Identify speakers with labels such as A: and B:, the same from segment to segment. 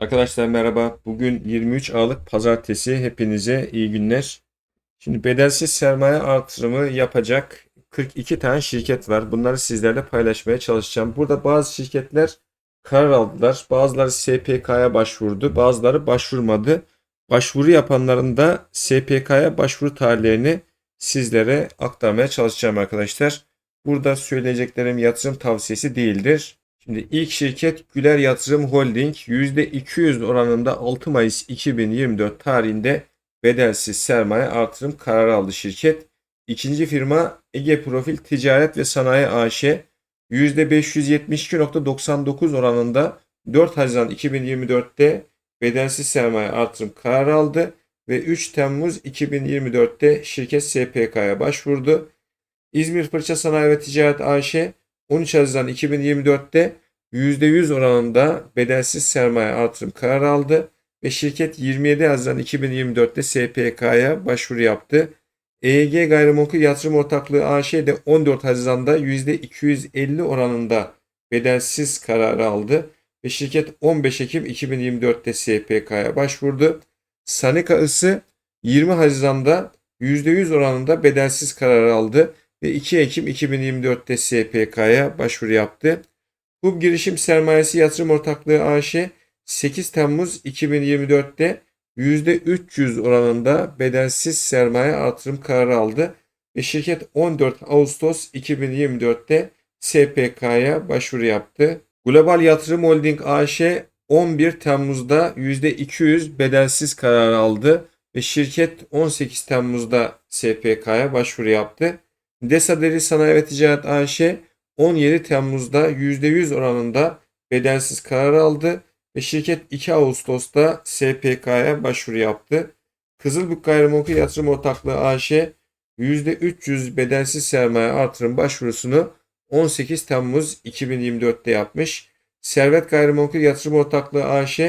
A: Arkadaşlar merhaba. Bugün 23 Aralık Pazartesi. Hepinize iyi günler. Şimdi bedelsiz sermaye artırımı yapacak 42 tane şirket var. Bunları sizlerle paylaşmaya çalışacağım. Burada bazı şirketler karar aldılar. Bazıları SPK'ya başvurdu. Bazıları başvurmadı. Başvuru yapanların da SPK'ya başvuru tarihlerini sizlere aktarmaya çalışacağım arkadaşlar. Burada söyleyeceklerim yatırım tavsiyesi değildir. Şimdi ilk şirket Güler Yatırım Holding %200 oranında 6 Mayıs 2024 tarihinde bedelsiz sermaye artırım kararı aldı şirket. İkinci firma Ege Profil Ticaret ve Sanayi AŞ %572.99 oranında 4 Haziran 2024'te bedelsiz sermaye artırım kararı aldı ve 3 Temmuz 2024'te şirket SPK'ya başvurdu. İzmir Fırça Sanayi ve Ticaret AŞ 13 Haziran 2024'te %100 oranında bedelsiz sermaye artırım kararı aldı ve şirket 27 Haziran 2024'te SPK'ya başvuru yaptı. EEG Gayrimenkul Yatırım Ortaklığı AŞ de 14 Haziran'da %250 oranında bedelsiz kararı aldı ve şirket 15 Ekim 2024'te SPK'ya başvurdu. Sanika Isı 20 Haziran'da %100 oranında bedelsiz karar aldı ve 2 Ekim 2024'te SPK'ya başvuru yaptı. HUB Girişim Sermayesi Yatırım Ortaklığı AŞ 8 Temmuz 2024'te %300 oranında bedelsiz sermaye artırım kararı aldı ve şirket 14 Ağustos 2024'te SPK'ya başvuru yaptı. Global Yatırım Holding AŞ 11 Temmuz'da %200 bedelsiz karar aldı ve şirket 18 Temmuz'da SPK'ya başvuru yaptı. Desa Deri Sanayi ve Ticaret AŞ 17 Temmuz'da %100 oranında bedelsiz karar aldı ve şirket 2 Ağustos'ta SPK'ya başvuru yaptı. Kızılbük Gayrimenkul Yatırım Ortaklığı AŞ %300 bedelsiz sermaye artırım başvurusunu 18 Temmuz 2024'te yapmış. Servet Gayrimenkul Yatırım Ortaklığı AŞ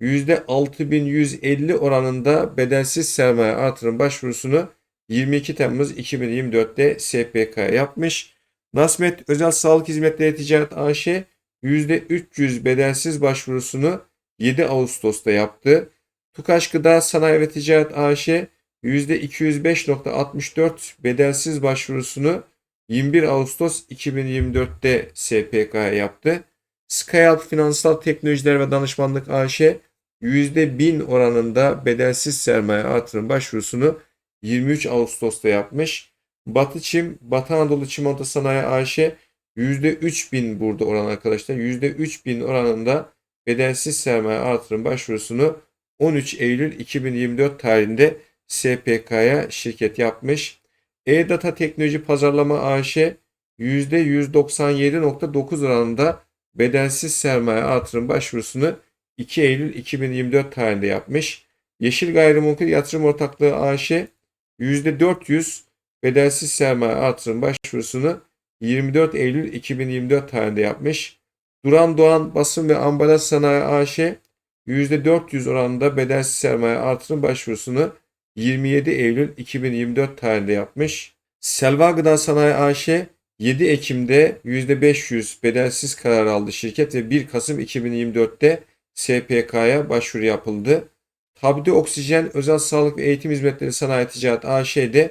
A: %6150 oranında bedelsiz sermaye artırım başvurusunu 22 Temmuz 2024'te SPK yapmış. Nasmet Özel Sağlık Hizmetleri Ticaret AŞ %300 bedelsiz başvurusunu 7 Ağustos'ta yaptı. Tukaş Gıda Sanayi ve Ticaret AŞ %205.64 bedelsiz başvurusunu 21 Ağustos 2024'te SPK'ya yaptı. Skyalp Finansal Teknolojiler ve Danışmanlık AŞ %1000 oranında bedelsiz sermaye artırım başvurusunu 23 Ağustos'ta yapmış. Batı Çim, Batı Anadolu Çimento Sanayi AŞ %3000 burada oran arkadaşlar. %3000 oranında bedelsiz sermaye artırım başvurusunu 13 Eylül 2024 tarihinde SPK'ya şirket yapmış. E-Data Teknoloji Pazarlama AŞ %197.9 oranında bedelsiz sermaye artırım başvurusunu 2 Eylül 2024 tarihinde yapmış. Yeşil Gayrimenkul Yatırım Ortaklığı AŞ %400 bedelsiz sermaye artırım başvurusunu 24 Eylül 2024 tarihinde yapmış. Duran Doğan Basın ve Ambalaj Sanayi AŞ %400 oranında bedelsiz sermaye artırım başvurusunu 27 Eylül 2024 tarihinde yapmış. Selva Gıda Sanayi AŞ 7 Ekim'de %500 bedelsiz karar aldı şirket ve 1 Kasım 2024'te SPK'ya başvuru yapıldı. Tabdi Oksijen Özel Sağlık ve Eğitim Hizmetleri Sanayi Ticaret AŞ'de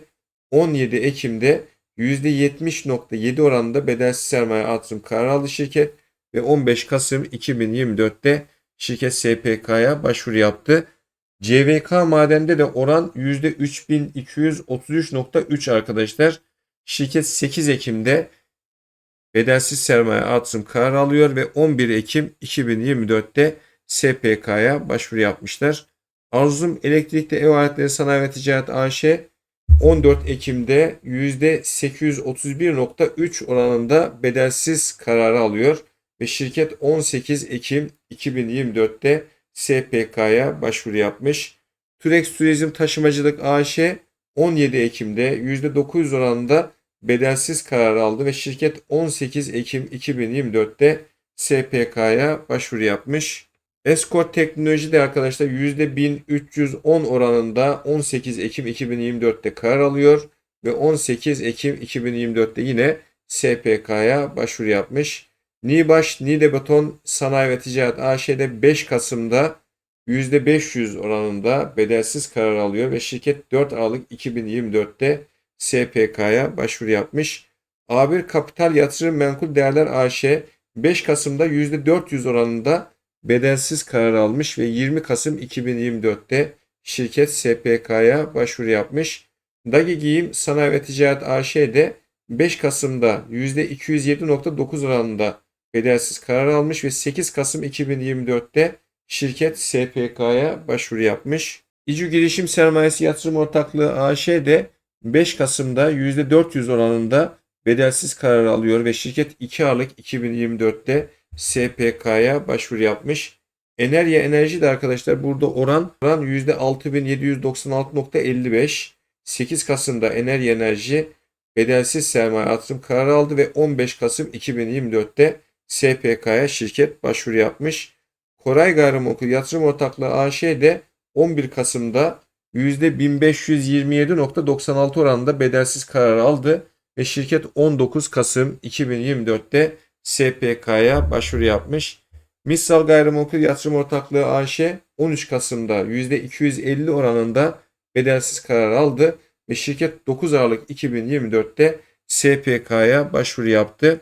A: 17 Ekim'de %70.7 oranında bedelsiz sermaye artırım kararı aldı şirket ve 15 Kasım 2024'te şirket SPK'ya başvuru yaptı. CVK madende de oran %3233.3 arkadaşlar. Şirket 8 Ekim'de bedelsiz sermaye artırım kararı alıyor ve 11 Ekim 2024'te SPK'ya başvuru yapmışlar. Arzum Elektrikli Ev Aletleri Sanayi ve Ticaret AŞ 14 Ekim'de %831.3 oranında bedelsiz kararı alıyor ve şirket 18 Ekim 2024'te SPK'ya başvuru yapmış. Türex Turizm Taşımacılık AŞ 17 Ekim'de %900 oranında bedelsiz karar aldı ve şirket 18 Ekim 2024'te SPK'ya başvuru yapmış. Escort Teknoloji de arkadaşlar %1310 oranında 18 Ekim 2024'te karar alıyor ve 18 Ekim 2024'te yine SPK'ya başvuru yapmış. Nibaş Nide Beton Sanayi ve Ticaret AŞ'de 5 Kasım'da %500 oranında bedelsiz karar alıyor ve şirket 4 Aralık 2024'te SPK'ya başvuru yapmış. A1 Kapital Yatırım Menkul Değerler AŞ 5 Kasım'da %400 oranında bedelsiz karar almış ve 20 Kasım 2024'te şirket SPK'ya başvuru yapmış. Dagi Giyim Sanayi ve Ticaret AŞ de 5 Kasım'da %207.9 oranında bedelsiz karar almış ve 8 Kasım 2024'te şirket SPK'ya başvuru yapmış. İCU Girişim Sermayesi Yatırım Ortaklığı AŞ de 5 Kasım'da %400 oranında bedelsiz karar alıyor ve şirket 2 Aralık 2024'te SPK'ya başvuru yapmış. Enerya Enerji de arkadaşlar burada oran, oran %6796.55. 8 Kasım'da Enerya Enerji bedelsiz sermaye artırım kararı aldı ve 15 Kasım 2024'te SPK'ya şirket başvuru yapmış. Koray Gayrimenkul Yatırım Ortaklığı AŞ de 11 Kasım'da %1527.96 oranında bedelsiz karar aldı ve şirket 19 Kasım 2024'te SPK'ya başvuru yapmış. Missal Gayrimenkul Yatırım Ortaklığı AŞ 13 Kasım'da %250 oranında bedelsiz karar aldı ve şirket 9 Aralık 2024'te SPK'ya başvuru yaptı.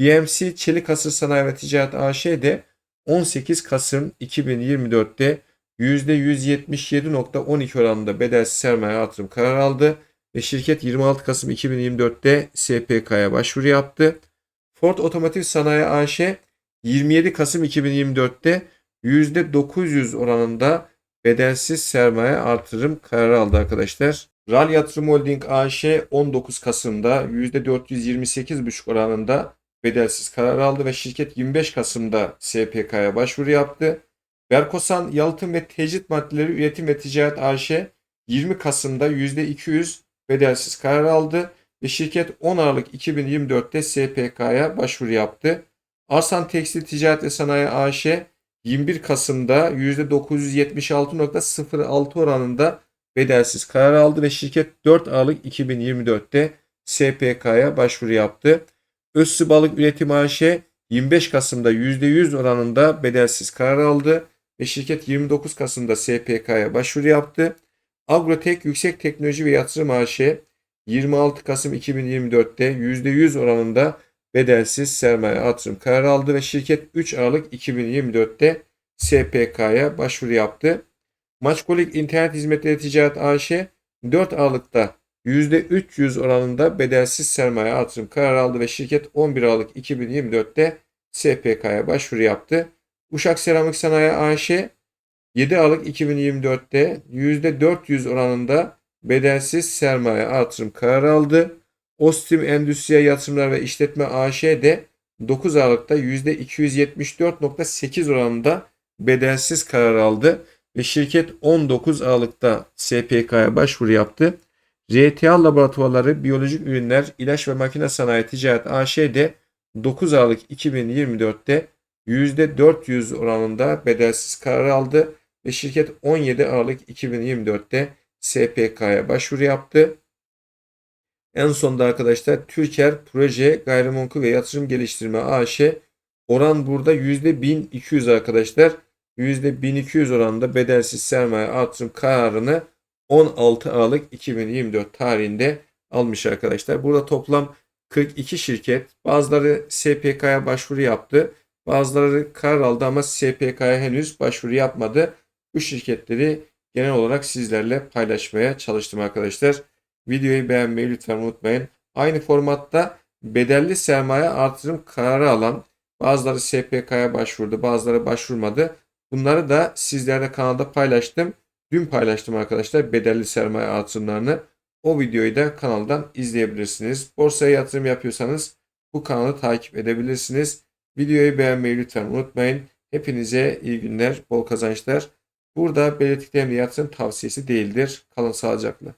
A: BMC Çelik Hasır Sanayi ve Ticaret AŞ de 18 Kasım 2024'te %177.12 oranında bedelsiz sermaye artırım karar aldı ve şirket 26 Kasım 2024'te SPK'ya başvuru yaptı. Ford Otomotiv Sanayi AŞ 27 Kasım 2024'te %900 oranında bedelsiz sermaye artırım kararı aldı arkadaşlar. RAL Yatırım Holding AŞ 19 Kasım'da %428,5 oranında bedelsiz karar aldı ve şirket 25 Kasım'da SPK'ya başvuru yaptı. Berkosan Yalıtım ve Tecrit Maddeleri Üretim ve Ticaret AŞ 20 Kasım'da %200 bedelsiz karar aldı ve şirket 10 Aralık 2024'te SPK'ya başvuru yaptı. Arsan Tekstil Ticaret ve Sanayi AŞ 21 Kasım'da %976.06 oranında bedelsiz karar aldı ve şirket 4 Aralık 2024'te SPK'ya başvuru yaptı. Özsü Balık Üretim AŞ 25 Kasım'da %100 oranında bedelsiz karar aldı ve şirket 29 Kasım'da SPK'ya başvuru yaptı. Agrotek Yüksek Teknoloji ve Yatırım AŞ 26 Kasım 2024'te %100 oranında bedelsiz sermaye artırım kararı aldı ve şirket 3 Aralık 2024'te SPK'ya başvuru yaptı. Maçkolik İnternet Hizmetleri Ticaret AŞ 4 Aralık'ta %300 oranında bedelsiz sermaye artırım kararı aldı ve şirket 11 Aralık 2024'te SPK'ya başvuru yaptı. Uşak Seramik Sanayi AŞ 7 Aralık 2024'te %400 oranında bedelsiz sermaye artırım kararı aldı. Ostim Endüstriye Yatırımlar ve İşletme AŞ de 9 Aralık'ta %274.8 oranında bedelsiz karar aldı ve şirket 19 Aralık'ta SPK'ya başvuru yaptı. RTA Laboratuvarları Biyolojik Ürünler İlaç ve Makine Sanayi Ticaret AŞ de 9 Aralık 2024'te %400 oranında bedelsiz karar aldı ve şirket 17 Aralık 2024'te SPK'ya başvuru yaptı. En sonunda arkadaşlar Türker Proje Gayrimenkul ve Yatırım Geliştirme AŞ oran burada %1200 arkadaşlar. %1200 oranında bedelsiz sermaye artırım kararını 16 Aralık 2024 tarihinde almış arkadaşlar. Burada toplam 42 şirket bazıları SPK'ya başvuru yaptı. Bazıları karar aldı ama SPK'ya henüz başvuru yapmadı. Bu şirketleri genel olarak sizlerle paylaşmaya çalıştım arkadaşlar. Videoyu beğenmeyi lütfen unutmayın. Aynı formatta bedelli sermaye artırım kararı alan bazıları SPK'ya başvurdu bazıları başvurmadı. Bunları da sizlerle kanalda paylaştım. Dün paylaştım arkadaşlar bedelli sermaye artırımlarını. O videoyu da kanaldan izleyebilirsiniz. Borsaya yatırım yapıyorsanız bu kanalı takip edebilirsiniz. Videoyu beğenmeyi lütfen unutmayın. Hepinize iyi günler, bol kazançlar. Burada belirttiklerim yatırım tavsiyesi değildir. Kalın sağlıcakla.